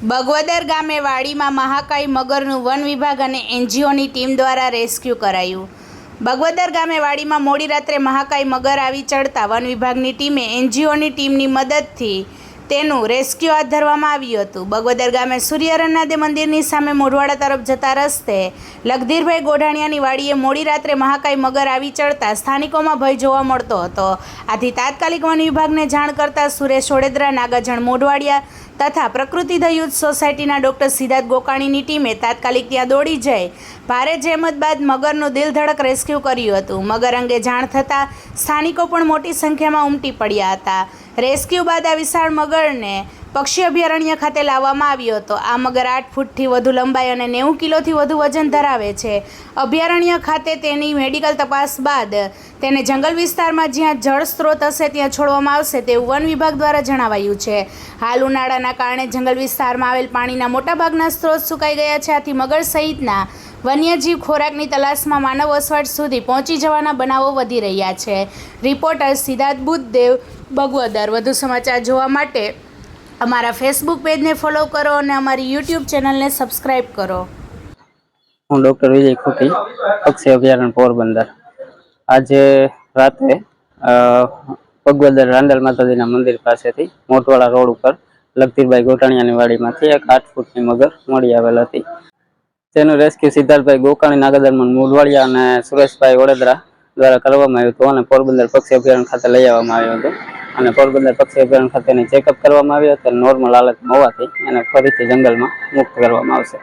બગવદર ગામે વાડીમાં મહાકાય મગરનું વન વિભાગ અને એનજીઓની ટીમ દ્વારા રેસ્ક્યુ કરાયું. બગવદર ગામે વાડીમાં મોડી રાત્રે મહાકાય મગર આવી ચડતા વન વિભાગની ટીમે એનજીઓની ટીમની મદદથી તેનું રેસ્ક્યુ હાથ ધરવામાં આવ્યું હતું. બગવદર ગામે સૂર્યરનાદે મંદિરની સામે મોઢવાડા તરફ જતા રસ્તે લગધીરભાઈ ગોઢાણિયાની વાડીએ મોડી રાત્રે મહાકાય મગર આવી ચડતા સ્થાનિકોમાં ભય જોવા મળતો હતો. આથી તાત્કાલિક વન વિભાગને જાણ કરતા સુરેશ ઓડેદરા, નાગાજણ મોઢવાડિયા તથા પ્રકૃતિધ યુથ સોસાયટીના ડૉક્ટર સિદ્ધાર્થ ગોકાણીની ટીમે તાત્કાલિક ત્યાં દોડી જઈ ભારે જહેમત બાદ મગરનું દિલ ધડક રેસ્ક્યુ કર્યું હતું. મગર અંગે જાણ થતાં સ્થાનિકો પણ મોટી સંખ્યામાં ઉમટી પડ્યા હતા. રેસ્ક્યુ બાદ આ વિશાળ મગરને પક્ષી અભયારણ્ય ખાતે લાવવામાં આવ્યો હતો. આ મગર આઠ ફૂટથી વધુ લંબાઈ અને નેવું કિલોથી વધુ વજન ધરાવે છે. અભયારણ્ય ખાતે તેની મેડિકલ તપાસ બાદ તેને જંગલ વિસ્તારમાં જ્યાં જળ સ્ત્રોત હશે, ત્યાં છોડવામાં આવશે તેવું વન વિભાગ દ્વારા જણાવાયું છે. હાલ ઉનાળાના કારણે જંગલ વિસ્તારમાં આવેલ પાણીના મોટાભાગના સ્ત્રોત સુકાઈ ગયા છે. આથી મગર સહિતના વન્યજીવ ખોરાકની તલાશમાં માનવ વસવાટ સુધી પહોંચી જવાના બનાવો વધી રહ્યા છે. રિપોર્ટર સિદ્ધાર્થ બુદ્ધદેવ બગવદર. વધુ સમાચાર જોવા માટે અમારા ફેસબુક પેજને ફોલો કરો અને અમારી યુટ્યુબ ચેનલને સબસ્ક્રાઈબ કરો. હું ડૉક્ટર વિજય ખોટી પક્ષી અભયારણ્ય પોરબંદર. આજે રાતે પગવદર રાંદલ માતાજીના મંદિર પાસેથી મોટવાળા રોડ ઉપર લગધીરભાઈ ગોટાણીયાની વાડીમાંથી એક આઠ ફૂટની મગર મળી આવેલ હતી. તેનું રેસ્ક્યુ સિદ્ધાર્થભાઈ ગોકાણી નાગદરમન મુરવાડિયા અને સુરેશભાઈ વડોદરા દ્વારા કરવામાં આવ્યું હતું અને પોરબંદર પક્ષી અભયારણ્ય ખાતે લઈ આવવામાં આવ્યું હતું. અને પોરબંદર પક્ષી અભયારણ્ય ખાતેની ચેકઅપ કરવામાં આવ્યું હતું નોર્મલ હાલતમાં હોવાથી એને ફરીથી જંગલમાં મુક્ત કરવામાં આવશે.